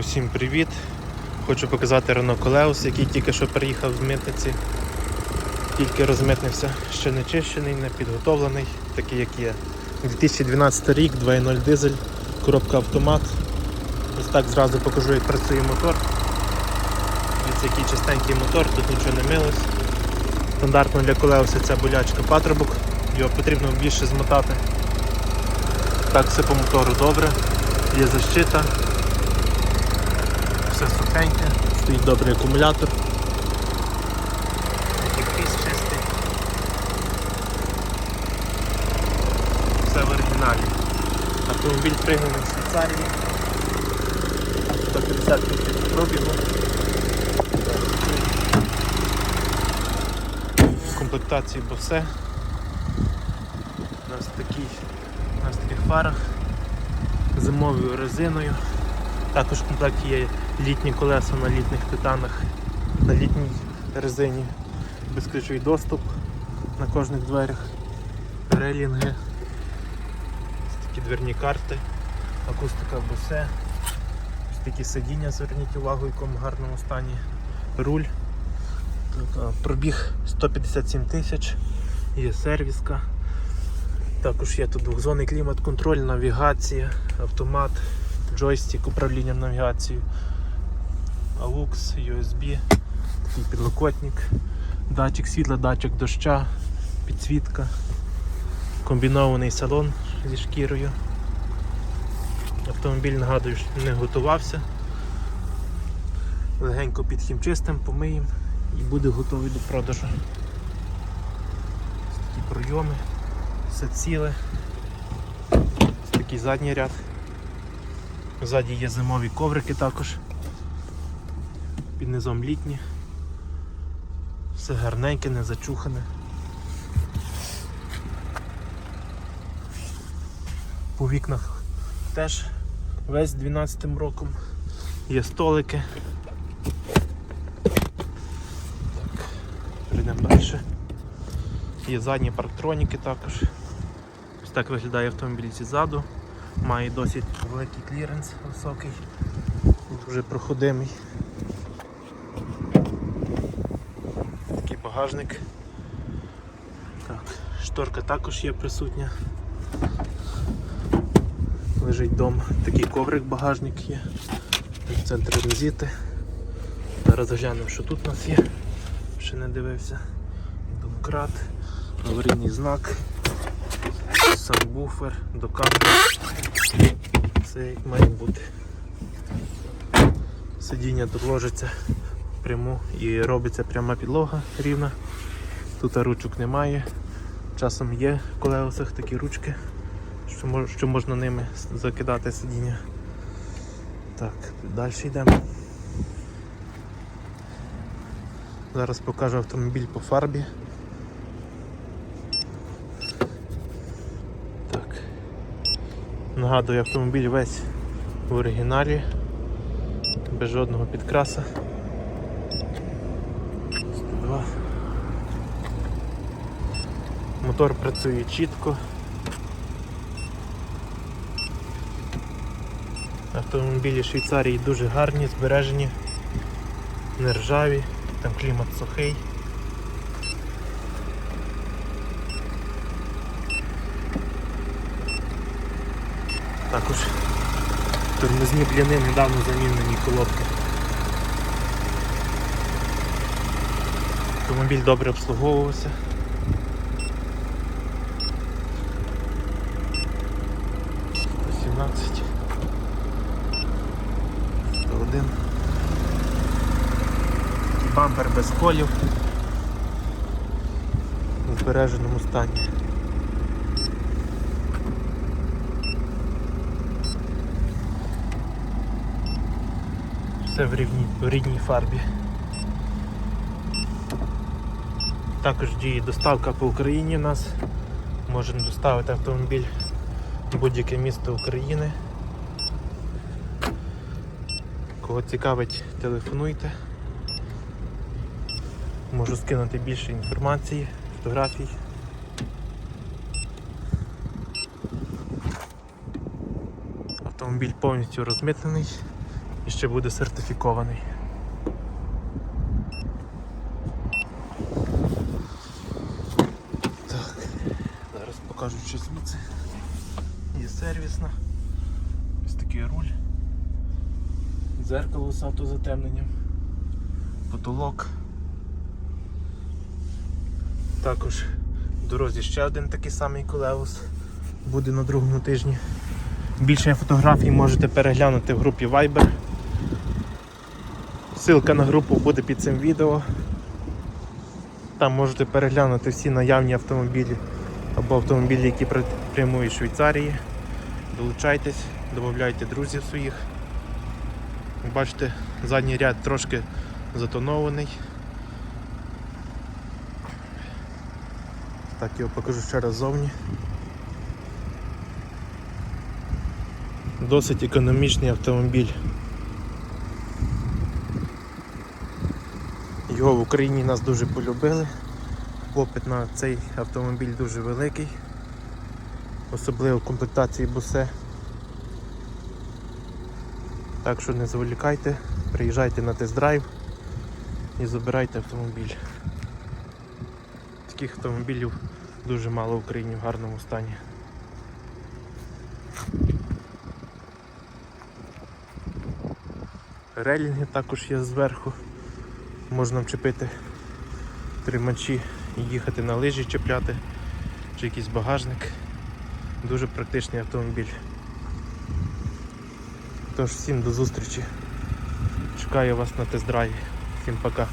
Усім привіт! Хочу показати Renault Koleos, який тільки що приїхав з митниці. Тільки розмитнився, ще не чищений, не підготовлений, такий як є. 2012 рік, 2.0 дизель, коробка автомат. Ось так зразу покажу, як працює мотор. Ось який чистенький мотор, тут нічого не милось. Стандартно для Колеуса ця болячка патрубок, його потрібно більше змотати. Так, все по мотору добре, є защита, все сухеньке, стоїть добрий акумулятор. Антифріз чистий. Все в оригіналі. Автомобіль пригнаний в Швейцарії. 150 тисяч пробігу. В комплектації Bose. У нас такий, у нас таких фарах зимовою резиною. Також в комплекті є літні колеса на літніх титанах, на літній резині, безключовий доступ на кожних дверях, релінги, ось такі дверні карти, акустика босе, ось такі сидіння, зверніть увагу, в якому гарному стані, руль. Так, Пробіг 157 тисяч, є сервіска. Також є тут двохзонний клімат-контроль, навігація, автомат, джойстик, управління навігацією, AUX, USB, такий підлокотник, датчик світла, датчик доща, підсвітка, комбінований салон зі шкірою. Автомобіль, нагадую, не готувався. Легенько під хімчистим, помиємо і буде готовий до продажу. Ось такі пройоми, все ціле. Ось такий задній ряд. Ззаді є зимові коврики також. Під низом літні. Все гарненьке, не зачухане. По вікнах теж весь 12 м роком. Є столики. Так, перейдемо далі. Є задні парктроніки також. Ось так виглядає автомобіль ззаду. Має досить великий кліренс високий, дуже проходимий. Такий багажник. Так, шторка також є присутня. Лежить дом, такий коврик багажник є. В центрі розіти. Зараз глянемо, що тут у нас є. Ще не дивився. Домкрат, аварійний знак, сабвуфер, докатка. Все як має бути. Сидіння тут ложиться пряму і робиться пряма підлога рівна. Тут ручок немає. Часом є в колесах такі ручки, що, мож, що можна ними закидати сидіння. Так, далі йдемо. Зараз покажу автомобіль по фарбі. Так. Нагадую, автомобіль весь в оригіналі, без жодного підкраса. Мотор працює чітко. Автомобілі Швейцарії дуже гарні, збережені, не ржаві, там клімат сухий. Також тормозні бліни недавно замінені колодки. Автомобіль добре обслуговувався. Бампер без колів. У збереженому стані. Все в, рівні, в рідній фарбі. Також діє доставка по Україні у нас. Можемо доставити автомобіль в будь-яке місто України. Кого цікавить, телефонуйте. Можу скинути більше інформації, фотографій. Автомобіль повністю розмитнений, і ще буде сертифікований. Так, зараз покажу що звідси. Є сервісна. Ось такий руль. Дзеркало з автозатемненням. Потолок. Також в дорозі ще один такий самий колеус буде на другому тижні. Більше фотографій можете переглянути в групі Viber. Ссылка на групу буде під цим відео. Там можете переглянути всі наявні автомобілі або автомобілі, які прямують з Швейцарії. Долучайтесь, додавайте друзів своїх. Бачите, задній ряд трошки затонований. Так, його покажу ще раз ззовні. Досить економічний автомобіль. Його в Україні нас дуже полюбили. Попит на цей автомобіль дуже великий, особливо в комплектації бусе. Так що не зволікайте, приїжджайте на тест-драйв і забирайте автомобіль. Таких автомобілів дуже мало в Україні в гарному стані. Релінги також є зверху. Можна вчепити тримачі і їхати на лижі чіпляти, чи якийсь багажник. Дуже практичний автомобіль. Тож всім до зустрічі. Чекаю вас на тест-драйві. Всім пока.